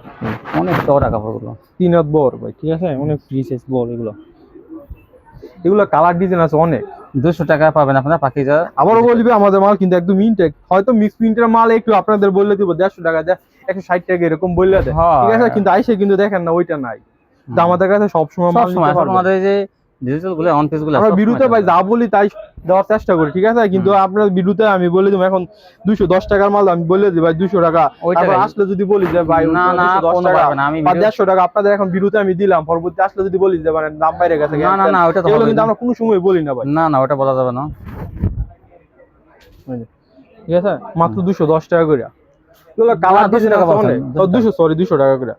[SPEAKER 2] অনেক চওড়া কাপড়গুলো।
[SPEAKER 1] তিন হাত বড় ভাই ঠিক আছে? অনেক ফ্রি সাইজ বড় এগুলো। এগুলো কালার ডিজাইন আছে অনেক।
[SPEAKER 2] দুশো টাকা পাবেন আপনার পাখি পাখিজা
[SPEAKER 1] আবারও বলবে আমাদের মাল কিন্তু একদম ইনটেক হয়তো মিক্স প্রিন্টের মাল একটু আপনাদের বললে দিব দেড়শো টাকা দেয় একশো ষাট টাকা এরকম বললে দেয়।
[SPEAKER 2] হ্যাঁ।
[SPEAKER 1] ঠিক আছে? কিন্তু আইসে কিন্তু দেখেন না ওইটা নাই। আমাদের কাছে সবসময়।
[SPEAKER 2] আমাদের যে ডিজিটাল অন পিস
[SPEAKER 1] আমরা বিরুতে ভাই যা বলি তাই দেওয়ার চেষ্টা করি ঠিক আছে? কিন্তু আপনার বিরুতে আমি বলে দিব এখন দুইশো দশ টাকার মাল আমি বলে দিই ভাই দুইশো টাকা। তারপর আসলে যদি বলি যে ভাই
[SPEAKER 2] না না
[SPEAKER 1] 210 টাকা
[SPEAKER 2] আমি
[SPEAKER 1] দেড়শো টাকা আপনাদের এখন বিরুতে আমি দিলাম পরবর্তী আসলে যদি বলি যে মানে দাম বাইরে গেছে
[SPEAKER 2] না না না ওটা তো
[SPEAKER 1] কিন্তু আমরা কোনো সময় বলি না ভাই।
[SPEAKER 2] না না ওটা বলা যাবে না।
[SPEAKER 1] ঠিক আছে? মাত্র দুশো দশ টাকা করে কালার
[SPEAKER 2] 200 টাকা
[SPEAKER 1] দুশো সরি দুশো টাকা। করে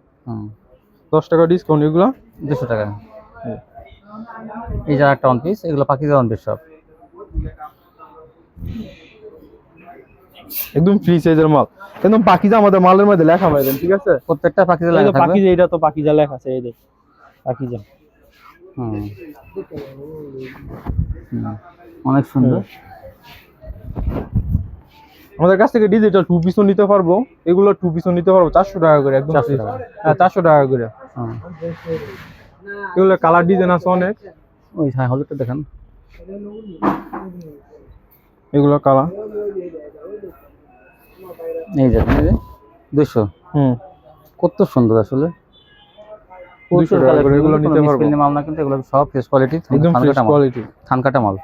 [SPEAKER 1] দশ টাকা ডিসকাউন্ট এগুলো?
[SPEAKER 2] দুশো টাকা। এই যে একটা ওয়ান পিস এগুলো পাকিজা ওয়ান পিস সব।
[SPEAKER 1] একদম ফ্রি সাইজের মাল। একদম পাকিজা আমাদের মালের মধ্যে লেখা পাইবেন ঠিক আছে?
[SPEAKER 2] প্রত্যেকটা পাকিজা
[SPEAKER 1] যে
[SPEAKER 2] থাকবে।
[SPEAKER 1] পাকিজা এটা তো পাকিজা লেখা আছে এই যে। পাকিজা
[SPEAKER 2] হুম অনেক সুন্দর।
[SPEAKER 1] আমাদের কাছ থেকে ডিজিটাল টু পিসও নিতে পারব। এগুলো টু পিসও নিতে পারব চারশো টাকা করে একদম
[SPEAKER 2] 400
[SPEAKER 1] free।
[SPEAKER 2] টাকা।
[SPEAKER 1] হ্যাঁ চারশো টাকা করে। এগুলো কালার ডিজাইন আছে অনেক।
[SPEAKER 2] ওই হ্যাঁ হলুদটা দেখান।
[SPEAKER 1] এগুলো কালার
[SPEAKER 2] এই যে দেখেন দুশো
[SPEAKER 1] হুম।
[SPEAKER 2] কত সুন্দর আসলে।
[SPEAKER 1] 200 কালার এগুলো নিতে পারব।
[SPEAKER 2] আপনারা কিন্তু এগুলো সব ফ্রেশ কোয়ালিটি
[SPEAKER 1] একদম ফ্রেশ কোয়ালিটি
[SPEAKER 2] থান কাটা মাল।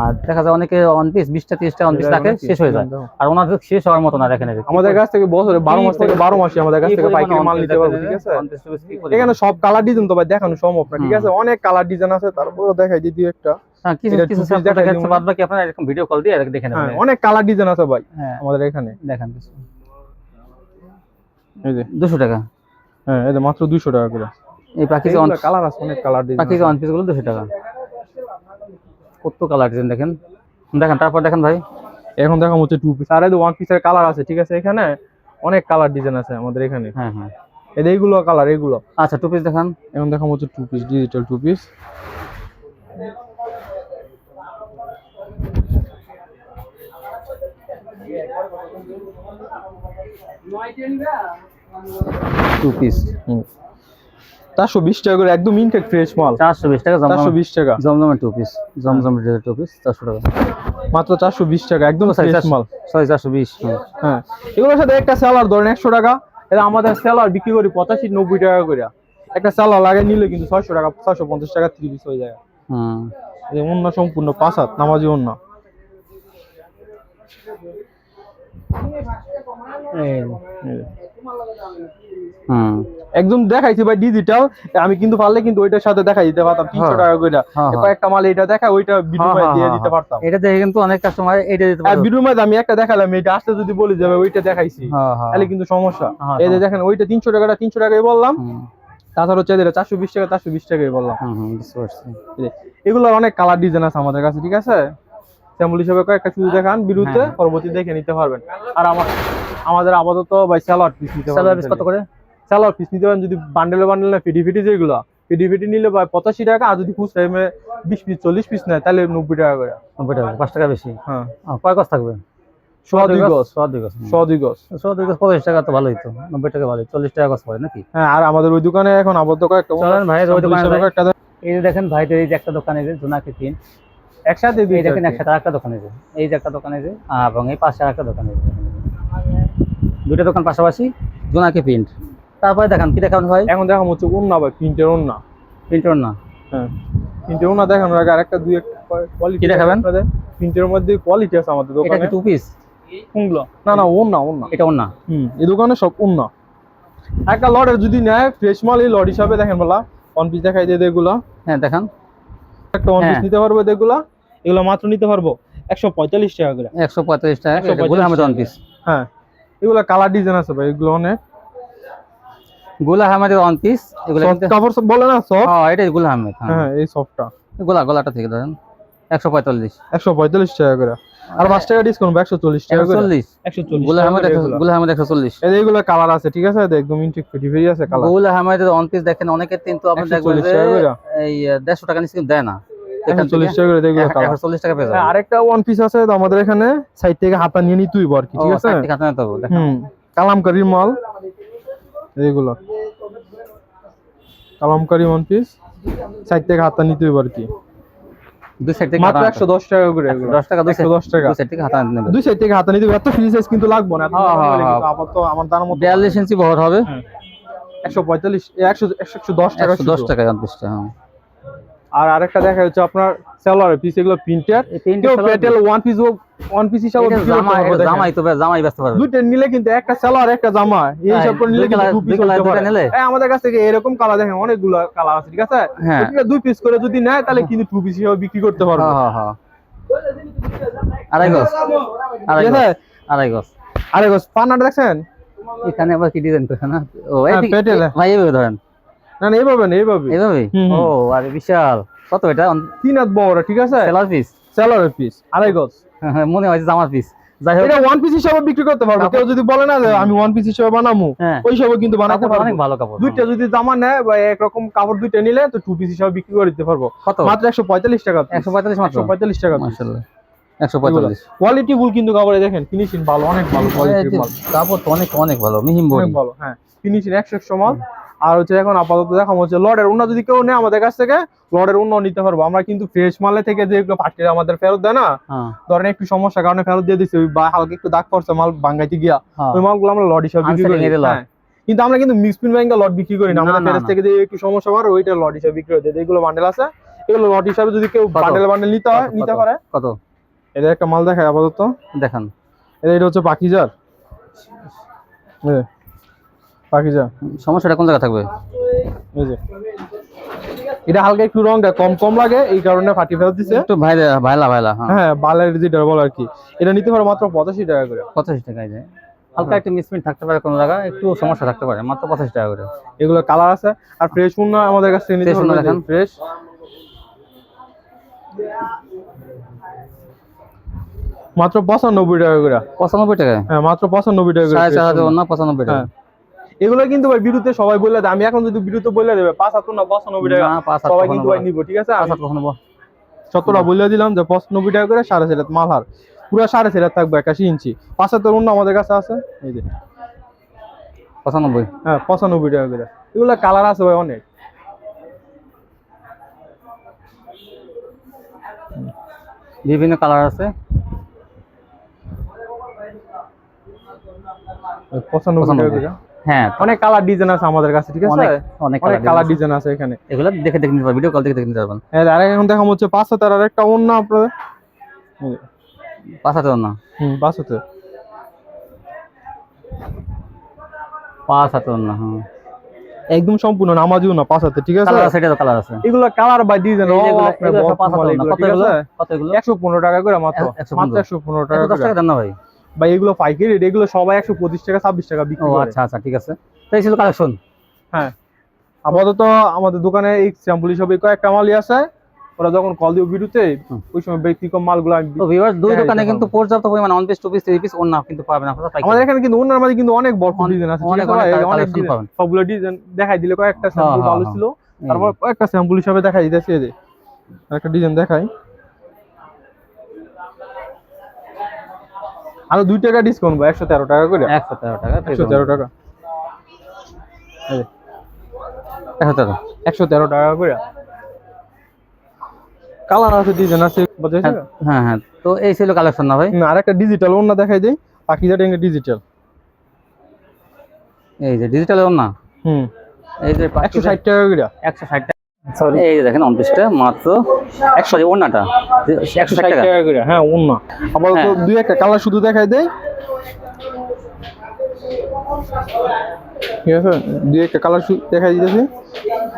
[SPEAKER 2] আর দেখা যায় অনেকে অন পিস বিশটা তিরিশটা পিস রাখে শেষ হয়ে যায়। আর ওনাদের শেষ হওয়ার মতো না দেখেন
[SPEAKER 1] আমাদের কাছ থেকে বছরে বারো মাস থেকে বারো মাসে আমাদের কাছ থেকে পাইকারি মাল নিতে পারব ঠিক আছে। এখানে সব কালার ডিজাইন তো ভাই দেখানো সম্ভব না ঠিক আছে? অনেক কালার ডিজাইন আছে তারপরে দেখাই দিই দুই একটা।
[SPEAKER 2] হ্যাঁ, ভিডিও কল দিয়ে দেখে
[SPEAKER 1] হ্যাঁ
[SPEAKER 2] নেবেন
[SPEAKER 1] অনেক কালার ডিজাইন আছে ভাই
[SPEAKER 2] হ্যাঁ।
[SPEAKER 1] আমাদের এখানে।
[SPEAKER 2] দেখান
[SPEAKER 1] এই যে।
[SPEAKER 2] টাকা।
[SPEAKER 1] হ্যাঁ এই যে মাত্র দুইশো টাকা করে।
[SPEAKER 2] এই
[SPEAKER 1] কালার আছে অনেক কালার ডিজাইন
[SPEAKER 2] পাখিজা ওয়ান পিসগুলো দুশো টাকা। কত কালার ডিজাইন দেখেন। দেখেন তারপর দেখেন ভাই।
[SPEAKER 1] এখন দেখা হচ্ছে টু পিস আর এই ওয়ান পিসের কালার আছে ঠিক আছে? এখানে অনেক কালার ডিজাইন আছে আমাদের এখানে।
[SPEAKER 2] হ্যাঁ হ্যাঁ।
[SPEAKER 1] এই এইগুলো কালার এগুলো
[SPEAKER 2] আচ্ছা টু পিস দেখান।
[SPEAKER 1] এখন দেখা হচ্ছে two piece digital two piece
[SPEAKER 2] two piece
[SPEAKER 1] চারশো বিশ টাকা করে একদম ইনটেক ফ্রেশ মাল।
[SPEAKER 2] চারশো বিশ টাকা
[SPEAKER 1] চারশো বিশ টাকা।
[SPEAKER 2] জমজমের টু পিস জমজম টু পিস চারশো টাকা।
[SPEAKER 1] মাত্র চারশো বিশ টাকা একদম ফ্রেশ মাল।
[SPEAKER 2] সরি চারশো বিশ
[SPEAKER 1] হ্যাঁ। এগুলোর সাথে একটা স্যালার ধরেন একশো টাকা এটা আমাদের স্যালার বিক্রি করি পঁচাশি নব্বই টাকা করে একটা স্যালার লাগে নিলে কিন্তু ছয়শো টাকা ছয়শো পঞ্চাশ টাকা থ্রি পিস হয়ে যায়।
[SPEAKER 2] হুম।
[SPEAKER 1] অন্য সম্পূর্ণ পাঁচ হাত নামাজি অন্য। একদম দেখাইছি ভাই ডিজিটাল আমি কিন্তু পারলে কিন্তু ওইটার সাথে দেখাই দিতে পারতাম তিনশো
[SPEAKER 2] হ্যাঁ।
[SPEAKER 1] টাকা করে
[SPEAKER 2] হ্যাঁ, হ্যাঁ।
[SPEAKER 1] কয়েকটা মাল এটা দেখা ওইটা দিয়ে দিতে। পারতাম।
[SPEAKER 2] এটা দেখে কিন্তু অনেক কাস্টমার এটা দিতে পারবে।
[SPEAKER 1] আমি একটা দেখালাম এটা আসতে যদি বলি যাবে ওইটা দেখাইছি। তাহলে কিন্তু সমস্যা। এই যে। দেখেন ওইটা তিনশো টাকাটা তিনশো টাকাই বললাম। তাছাড়া হচ্ছে এটা চারশো বিশ টাকা চারশো বিশ টাকাই বললাম।
[SPEAKER 2] হুম হুম বুঝতে পারছি।
[SPEAKER 1] এই যে, এগুলো অনেক কালার ডিজাইন আছে আমাদের কাছে ঠিক আছে? স্যাম্পল হিসেবে কয়েকটা শুধু দেখান বিরুদ্ধে
[SPEAKER 2] হ্যাঁ।
[SPEAKER 1] পরবর্তী দেখে নিতে পারবেন। আর আমার আমাদের আপাতত ভাই স্যালাড পিস নিতে পারবেন
[SPEAKER 2] কত করে?
[SPEAKER 1] স্যালাড পিস নিতে পারেন যদি বান্ডেলে বান্ডেলে ফিটি ফিটি যেগুলো। ফিটি ফিটি নিলে ভাই পঁচাশি টাকা আর যদি খুচরা এমে বিশ পিস চল্লিশ পিস নেয় তাহলে নব্বই টাকা করে।
[SPEAKER 2] নব্বই টাকা পাঁচ টাকা বেশি?
[SPEAKER 1] হ্যাঁ।
[SPEAKER 2] কয় গজ থাকবে? টাকা তো ভালোই তো। নব্বই টাকা ভালোই চল্লিশ টাকা পড়ে নাকি?
[SPEAKER 1] হ্যাঁ আর আমাদের ওই দোকানে এখন আপাতত কয়েকটা
[SPEAKER 2] চলেন ভাই ওই দোকানে। এই দেখেন ভাইদের এই যে একটা দোকানে যে জোনাকি তিন
[SPEAKER 1] একসাথে দুই
[SPEAKER 2] দেখেন একসাথে একটা দোকানে যে এই যে একটা দোকানে যে এবং এই পাশে একটা দোকানে যে। দুইটা দোকান পাশাপাশি জোনাকি প্রিন্ট। তারপরে দেখান কি দেখান ভাই?
[SPEAKER 1] এখন দেখা হচ্ছে ওন্না ভাই প্রিন্টের ওন্না
[SPEAKER 2] প্রিন্টর না
[SPEAKER 1] হ্যাঁ প্রিন্টের ওন্না দেখানোর আগে আরেকটা দুই একটা কোয়ালিটি
[SPEAKER 2] দেখাবেন?
[SPEAKER 1] প্রিন্টের মধ্যে কোয়ালিটি আছে আমাদের
[SPEAKER 2] এটা
[SPEAKER 1] দোকানে।
[SPEAKER 2] কি টু পিস
[SPEAKER 1] কোনগুলো না না ওন্না ওন্না
[SPEAKER 2] এটা ওর না
[SPEAKER 1] হুম এই দোকানে সব ওন্না একটা লটের যদি নেয় ফ্রেশ মাল এই লট হিসাবে দেখেন বলা। ওয়ান পিস দেখাই দিয়ে এগুলা।
[SPEAKER 2] হ্যাঁ দেখান।
[SPEAKER 1] একটা ওয়ান পিস
[SPEAKER 2] হ্যাঁ।
[SPEAKER 1] নিতে পারব এগুলা? এগুলো মাত্র নিতে পারব একশো পঁয়তাল্লিশ টাকা করে।
[SPEAKER 2] একশো পঁয়তাল্লিশ টাকা
[SPEAKER 1] 145
[SPEAKER 2] গুলা ওয়ান পিস
[SPEAKER 1] হ্যাঁ। এগুলো কালার ডিজাইন আছে ভাই এগুলো অনেক।
[SPEAKER 2] গোলা আহমেদের ওয়ান পিস এগুলো
[SPEAKER 1] কাপড় সব বলে না সব
[SPEAKER 2] হ্যাঁ এটাই গোলা আহমেদ হ্যাঁ।
[SPEAKER 1] হ্যাঁ এই সফটটা
[SPEAKER 2] গোলা গোলাটা থেকে ধরেন। একশো পঁয়তাল্লিশ।
[SPEAKER 1] একশো পঁয়তাল্লিশ টাকা করে। আর পাঁচ টাকা ডিসকাউন্ট একশো চল্লিশ টাকা
[SPEAKER 2] একশো
[SPEAKER 1] করে
[SPEAKER 2] চল্লিশ।
[SPEAKER 1] একশো
[SPEAKER 2] চল্লিশগুলা আহমেদ একশো- গুলা একশো চল্লিশ।
[SPEAKER 1] এই যে এগুলো কালার আছে ঠিক আছে? একদম ইন্টিক ফিটি আছে
[SPEAKER 2] কালারগুলা ওয়ান পিস দেখেন অনেকের কিন্তু আপনি দেখবেন যে এই আহ, দেড়শো টাকা নিচে দেয় না।
[SPEAKER 1] হ্যাঁ, আরেকটা ওয়ান পিস আছে আমাদের এখানে সাইড থেকে হাতা নিয়ে নিতেই আর কি ঠিক আছে? কালামকারীর মাল। এইগুলো। কালামকারী ওয়ান পিস সাইড থেকে হাতা নিতেই আর কি।
[SPEAKER 2] দুই সাইড থেকে
[SPEAKER 1] মাত্র
[SPEAKER 2] হাতা
[SPEAKER 1] একশো দশ টাকা করে এগুলো
[SPEAKER 2] দশ টাকা দুই
[SPEAKER 1] একশো দশ টাকা।
[SPEAKER 2] দুই সাইড থেকে হাতা নেবে
[SPEAKER 1] দুই সাইড থেকে হাতা নিতে হবে। এত ফ্রি সাইজ কিন্তু লাগবে না।
[SPEAKER 2] হ্যাঁ, হ্যাঁ, হ্যাঁ।
[SPEAKER 1] আমার দাম মতো
[SPEAKER 2] ইঞ্চি বহর হবে।
[SPEAKER 1] টাকা।
[SPEAKER 2] টাকা
[SPEAKER 1] আর আরেকটা দেখা যাচ্ছে আপনার সেলার পিস এগুলো প্রিন্টার কেউ পেটেল ওয়ান পিস ওয়ান পিস হিসাবে
[SPEAKER 2] এটা এটা। জামাই তো জামাই ব্যস্ত পারবে।
[SPEAKER 1] দুইটা নিলে কিন্তু একটা সেলার একটা জামা এই
[SPEAKER 2] হ্যাঁ,
[SPEAKER 1] হিসাব করে নিলে কিন্তু
[SPEAKER 2] দুই
[SPEAKER 1] পিস হতে
[SPEAKER 2] দুইটা
[SPEAKER 1] পারে।
[SPEAKER 2] নিলে?
[SPEAKER 1] হ্যাঁ আমাদের কাছ থেকে এরকম কালার দেখেন অনেকগুলো কালার আছে ঠিক আছে?
[SPEAKER 2] হ্যাঁ।
[SPEAKER 1] ঠিক আছে দুই পিস করে যদি নেয় তাহলে কিন্তু টু পিস হিসাবে বিক্রি করতে পারবে।
[SPEAKER 2] হ্যাঁ হ্যাঁ হ্যাঁ। আড়াই গজ। আড়াই গজ আড়াই গজ।
[SPEAKER 1] গোস পান্নাটা দেখছেন?
[SPEAKER 2] এখানে আবার কি ডিজাইন করছে না? ও
[SPEAKER 1] হ্যাঁ,
[SPEAKER 2] ভাই এভাবে ধরেন।
[SPEAKER 1] না না এইভাবে না এইভাবে।
[SPEAKER 2] ও আরে বিশাল। কত এটা?
[SPEAKER 1] তিন হাত বড় ঠিক আছে?
[SPEAKER 2] সেলার পিস
[SPEAKER 1] সেলারের পিস আড়াই গজ।
[SPEAKER 2] মনে হয় জামার পিস যাই হোক।
[SPEAKER 1] এটা ওয়ান পিস হিসাবে বিক্রি করতে পারব।
[SPEAKER 2] কাপড়-
[SPEAKER 1] কেউ যদি বলে না যে আমি ওয়ান পিস হিসাবে বানাবো
[SPEAKER 2] হ্যাঁ।
[SPEAKER 1] ওই হিসাবে কিন্তু বানাতে পারব।
[SPEAKER 2] অনেক ভালো কাপড়।
[SPEAKER 1] দুইটা যদি জামা নেয় বা একরকম কাপড় দুইটা নিলে তো টু পিস হিসাবে বিক্রি করে দিতে পারব। মাত্র একশো পঁয়তাল্লিশ টাকা
[SPEAKER 2] একশো পঁয়তাল্লিশ মাত্র?
[SPEAKER 1] একশো পঁয়তাল্লিশ টাকা
[SPEAKER 2] মাশাআল্লাহ। একশো পঁয়তাল্লিশ।
[SPEAKER 1] কোয়ালিটি ফুল কিন্তু কাপড়ে দেখেন ফিনিশিং ভালো অনেক ভালো কোয়ালিটির মাল
[SPEAKER 2] কাপড় তো অনেক অনেক ভালো মিহিম বডি।
[SPEAKER 1] ভালো হ্যাঁ। ফিনিশিং মাল। আর হচ্ছে এখন আপাতত দেখাম হচ্ছে লর্ডের উন্না যদি কেউ নেয় আমাদের কাছ থেকে লর্ডের উন্না নিতে পারব। আমরা কিন্তু ফ্রেশ মালে থেকে যেগুলো পাঠিয়ে আমাদের ফেরত দেয় না
[SPEAKER 2] হ্যাঁ।
[SPEAKER 1] ধরেন একটু সমস্যার কারণে ফেরত দিয়ে দিচ্ছি বা হালকা একটু দাগ পড়ছে মাল ভাঙ্গাইতে গিয়া
[SPEAKER 2] হ্যাঁ।
[SPEAKER 1] ওই মালগুলো আমরা লড হিসাবে বিক্রি করি। হ্যাঁ। কিন্তু আমরা কিন্তু মিক্সপিন ব্যাংকে লট বিক্রি করি না। আমাদের
[SPEAKER 2] না,
[SPEAKER 1] ফেরত থেকে যে একটু সমস্যা হয় ওইটা লট হিসাবে বিক্রি হয়ে যায়। এগুলো বান্ডেল আছে। এগুলো লট হিসাবে যদি কেউ বান্ডেল বান্ডেল নিতে হয় নিতে পারে।
[SPEAKER 2] কত?
[SPEAKER 1] এটা একটা মাল দেখায় আপাতত।
[SPEAKER 2] দেখান।
[SPEAKER 1] এটা হচ্ছে পাকিজার এই যে, পাকিজা
[SPEAKER 2] সমস্যাটা কোন জায়গা থাকবে?
[SPEAKER 1] এই যে। এটা হালকা একটু রংটা কম কম লাগে এই কারণে ফাটি ফেরত দিছে।
[SPEAKER 2] একটু ভাইলা ভাইলা ভাইলা হ্যাঁ।
[SPEAKER 1] হ্যাঁ বালের যেটা বলে আর কি এটা নিতে পারো মাত্র পঁচাশি টাকা করে।
[SPEAKER 2] পঁচাশি টাকায় যায় হালকা একটু মিসপ্রিন্ট থাকতে পারে কোনো জায়গায় একটু সমস্যা থাকতে পারে মাত্র পঁচাশি টাকা করে।
[SPEAKER 1] এগুলো কালার আছে আর ফ্রেশ উন্না আমাদের কাছ নিতে
[SPEAKER 2] উন্না দেখান।
[SPEAKER 1] ফ্রেশ মাত্র পঁচানব্বই টাকা করে।
[SPEAKER 2] পঁচানব্বই টাকায়?
[SPEAKER 1] হ্যাঁ মাত্র পঁচানব্বই টাকা করে।
[SPEAKER 2] না পঁচানব্বই টাকা?
[SPEAKER 1] হ্যাঁ। এগুলো কিন্তু ভাই বিরুদ্ধে সবাই বলে দেয়। আমি এখন যদি বিরুদ্ধে বলে দেবে পাঁচ হাত না পঁচানব্বই টাকা সবাই কিন্তু ভাই নিবো ঠিক আছে?
[SPEAKER 2] কখনো বল।
[SPEAKER 1] দিলাম যে পঁচানব্বই টাকা করে সাড়ে চার মালহার পুরো সাড়ে চার থাকবে একাশি ইঞ্চি। পাঁচ হাতের অন্য আমাদের কাছে আছে এই যে।
[SPEAKER 2] পঁচানব্বই?
[SPEAKER 1] হ্যাঁ পঁচানব্বই টাকা করে। এগুলো কালার আছে ভাই অনেক।
[SPEAKER 2] বিভিন্ন কালার আছে।
[SPEAKER 1] পঁচানব্বই টাকা। করে।
[SPEAKER 2] হ্যাঁ
[SPEAKER 1] অনেক কালার ডিজাইন আছে আমাদের কাছে ঠিক আছে?
[SPEAKER 2] অনেক কালার
[SPEAKER 1] ডিজাইন আছে এখানে।
[SPEAKER 2] এগুলো দেখে দেখে নিতে পারবেন ভিডিও কল দেখে দেখে নিতে পারবেন।
[SPEAKER 1] হ্যাঁ আর এখন দেখাম হচ্ছে পাঁচ হাতের আর একটা অন্য আপনাদের।
[SPEAKER 2] পাঁচ হাতে না
[SPEAKER 1] হুম পাঁচ হাতে
[SPEAKER 2] পাঁচ হাতে না হ্যাঁ
[SPEAKER 1] একদম সম্পূর্ণ নামাজিও না পাঁচ হাতে ঠিক আছে?
[SPEAKER 2] কালার আছে কালার আছে।
[SPEAKER 1] এগুলো কালার ডিজাইন।
[SPEAKER 2] কত এগুলো?
[SPEAKER 1] টাকা করে মাত্র মাত্র
[SPEAKER 2] পনেরো।
[SPEAKER 1] একশো পনেরো টাকা
[SPEAKER 2] টাকা দেন না ভাই।
[SPEAKER 1] ভাই এগুলো পাইকারি রেট এগুলো সবাই একশো পঁচিশ টাকা ছাব্বিশ টাকা বিক্রি করে।
[SPEAKER 2] আচ্ছা আচ্ছা ঠিক আছে। তো এই ছিল কালেকশন
[SPEAKER 1] হ্যাঁ। আপাতত আমাদের দোকানে এই স্যাম্পল হিসাবে কয়েকটা মালই আছে। ওরা যখন কল দিব ভিডিওতে ওই সময় ব্যক্তিক্রম মালগুলো আমি
[SPEAKER 2] তো ভিউয়ার্স দুই
[SPEAKER 1] হ্যাঁ,
[SPEAKER 2] দোকানে কিন্তু পর্যাপ্ত পরিমাণ one piece two piece three piece অন্য কিন্তু পাবেন আপনারা।
[SPEAKER 1] আমাদের এখানে কিন্তু অন্যান্য মাঝে কিন্তু অনেক বড় ডিজাইন আছে
[SPEAKER 2] অনেক অনেক পাবেন।
[SPEAKER 1] সবগুলো ডিজাইন দেখাই দিলে কয়েকটা স্যাম্পল
[SPEAKER 2] হ্যাঁ,
[SPEAKER 1] ভালো
[SPEAKER 2] হ্যাঁ।
[SPEAKER 1] ছিল। তারপর কয়েকটা স্যাম্পল হিসাবে দেখাই দিতেছি এই যে। একটা ডিজাইন দেখাই। আরও দুই টাকা ডিসকাউন্ট ভাই একশো তেরো টাকা করে?
[SPEAKER 2] একশো তেরো টাকা
[SPEAKER 1] একশো তেরো টাকা।
[SPEAKER 2] একশো তেরো।
[SPEAKER 1] একশো তেরো টাকা করে। কালার আছে ডিজাইন আছে
[SPEAKER 2] হ্যাঁ, হ্যাঁ হ্যাঁ। তো এই ছিল কালেকশন না ভাই?
[SPEAKER 1] আর একটা ডিজিটাল অন্য দেখাই দেই। পাখি জাটেঙ্গে ডিজিটাল
[SPEAKER 2] এই যে ডিজিটাল না
[SPEAKER 1] হুম।
[SPEAKER 2] এই যে
[SPEAKER 1] একশো ষাট টাকা করে।
[SPEAKER 2] একশো ষাট এই যে দেখেন অন মাত্র একশো ওনাটা একশো ষাট টাকা।
[SPEAKER 1] টাকা করে হ্যাঁ
[SPEAKER 2] হ্যাঁ।
[SPEAKER 1] দুই একটা কালার শুধু দেখাই দেয় ঠিক আছে? দুই একটা কালার দেখাই দিতেছি।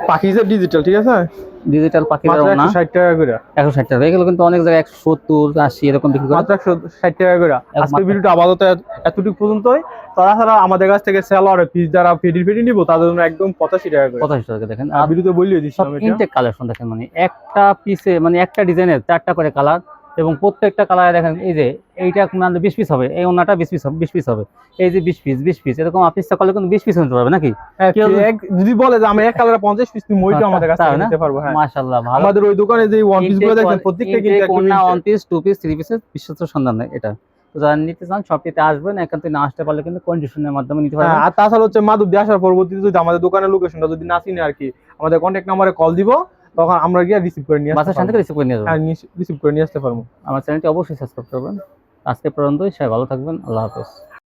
[SPEAKER 1] পাখিজের ডিজিটাল ঠিক আছে?
[SPEAKER 2] ডিজিটাল পাখি না
[SPEAKER 1] একশো ষাট টাকা করে।
[SPEAKER 2] একশো ষাট টাকা এগুলো কিন্তু অনেক জায়গায় একশো সত্তর আশি এরকম বিক্রি করে।
[SPEAKER 1] মাত্র একশো ষাট টাকা করে। আজকে। ভিডিওটা আপাতত এত- এতটুকু পর্যন্তই। তাছাড়া আমাদের কাছ থেকে সেল আর পিস যারা ফিডি ফিডি নিব তাদের জন্য একদম পঁচাশি টাকা করে।
[SPEAKER 2] পঁচাশি টাকা দেখেন।
[SPEAKER 1] আর ভিডিওতে বললিও
[SPEAKER 2] দিছি
[SPEAKER 1] আমি এটা।
[SPEAKER 2] ইনটেক কালেকশন দেখেন মানে একটা পিসে মানে একটা ডিজাইনের চারটা করে কালার এবং প্রত্যেকটা কালারে দেখেন এই যে এইটা মানে বিশ পিস হবে এই ওনাটা বিশ পিস হবে বিশ পিস হবে। এই যে বিশ পিস বিশ পিস এরকম আপনি করলে কিন্তু বিশ পিস নিতে পারবে নাকি?
[SPEAKER 1] হ্যাঁ,
[SPEAKER 2] যদি-
[SPEAKER 1] বলে যে আমি এক কালারে পঞ্চাশ পিস তুমি ওইটা আমাদের কাছ
[SPEAKER 2] তাই
[SPEAKER 1] থেকে
[SPEAKER 2] না?
[SPEAKER 1] নিতে পারব হ্যাঁ।
[SPEAKER 2] মাশাআল্লাহ ভালো।
[SPEAKER 1] আমাদের ওই দোকানে যে ওয়ান পিসগুলো দেখেন প্রত্যেকটা কিন্তু একদম
[SPEAKER 2] ওনা one piece two piece three পিসের বিশ্বস্ত সন্ধান নেই এটা। তো যারা নিতে চান শপটিতে আসবেন এখান থেকে না আসতে পারলে কিন্তু কন্ডিশনের মাধ্যমে নিতে
[SPEAKER 1] হ্যাঁ,
[SPEAKER 2] পারবেন
[SPEAKER 1] আর তাছাড়া হচ্ছে মাধব দিয়ে আসার পরবর্তীতে যদি আমাদের দোকানের লোকেশনটা যদি না চিনি আর কি আমাদের কন্ট্যাক্ট নাম্বারে কল দিব তখন আমরা গিয়ে রিসিভ করে নিয়ে
[SPEAKER 2] বাসার
[SPEAKER 1] পারব
[SPEAKER 2] রিসিভ করে নিয়ে যাব
[SPEAKER 1] হ্যাঁ রিসিভ করে নিয়ে আসতে পারব।
[SPEAKER 2] আমার চ্যানেলটি অবশ্যই সাবস্ক্রাইব করবেন। আজকে পর্যন্তই সবাই ভালো থাকবেন। আল্লাহ হাফেজ।